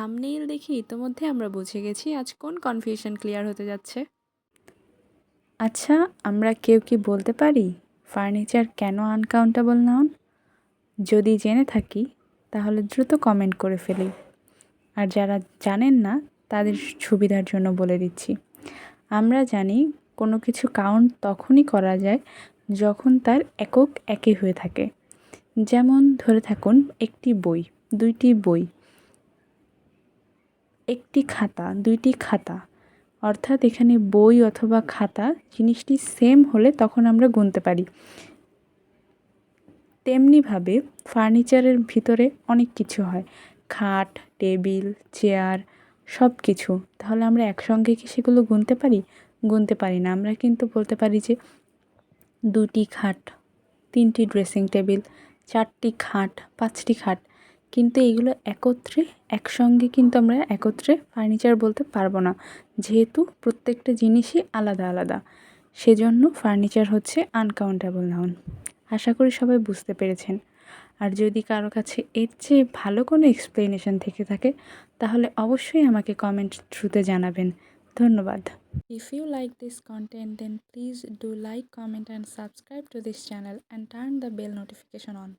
Thumbnail দেখে ইতোমধ্যে আমরা বুঝে গেছি আজ কোন কনফিউশন ক্লিয়ার হতে যাচ্ছে। আচ্ছা আমরা কেউ কি বলতে পারি? ফার্নিচার কেন আনকাউন্টেবল নাউন যদি জেনে থাকি, তাহলে দ্রুত কমেন্ট করে ফেলি। আর যারা জানেন না, তাদের সুবিধার জন্য বলে দিচ্ছি। আমরা জানি কোনো কিছু কাউন্ট তখনই করা যায় যখন তার একক একই হয়ে থাকে। যেমন ধরে থাকুন, একটি বই, দুইটি বই। একটি খাতা, দুইটি খাতা। অর্থাৎ এখানে বই অথবা খাতা, জিনিসটি সেম হলে তখন আমরা গুনতে পারি। তেমনিভাবে ফার্নিচারের ভিতরে অনেক কিছু হয়। খাট, টেবিল, চেয়ার সব কিছু তাহলে আমরা একসঙ্গে কি সেগুলো গুনতে পারি? গুনতে পারি না। আমরা কিন্তু বলতে পারি যে দুটি খাট, তিনটি ড্রেসিং টেবিল চারটি খাট, পাঁচটি খাট। কিন্তু এইগুলো একত্রে, একসঙ্গে কিন্তু আমরা একত্রে ফার্নিচার বলতে পারব না। যেহেতু প্রত্যেকটা জিনিসই আলাদা আলাদা। সেজন্য ফার্নিচার হচ্ছে আনকাউন্টেবল নাউন আশা করি সবাই বুঝতে পেরেছেন। আর যদি কারও কাছে এর চেয়ে ভালো কোনো এক্সপ্লেনেশন থেকে থাকে, তাহলে অবশ্যই আমাকে কমেন্ট থ্রুতে জানাবেন। ধন্যবাদ। If you like this content then please do like comment and subscribe to this channel and turn the bell notification on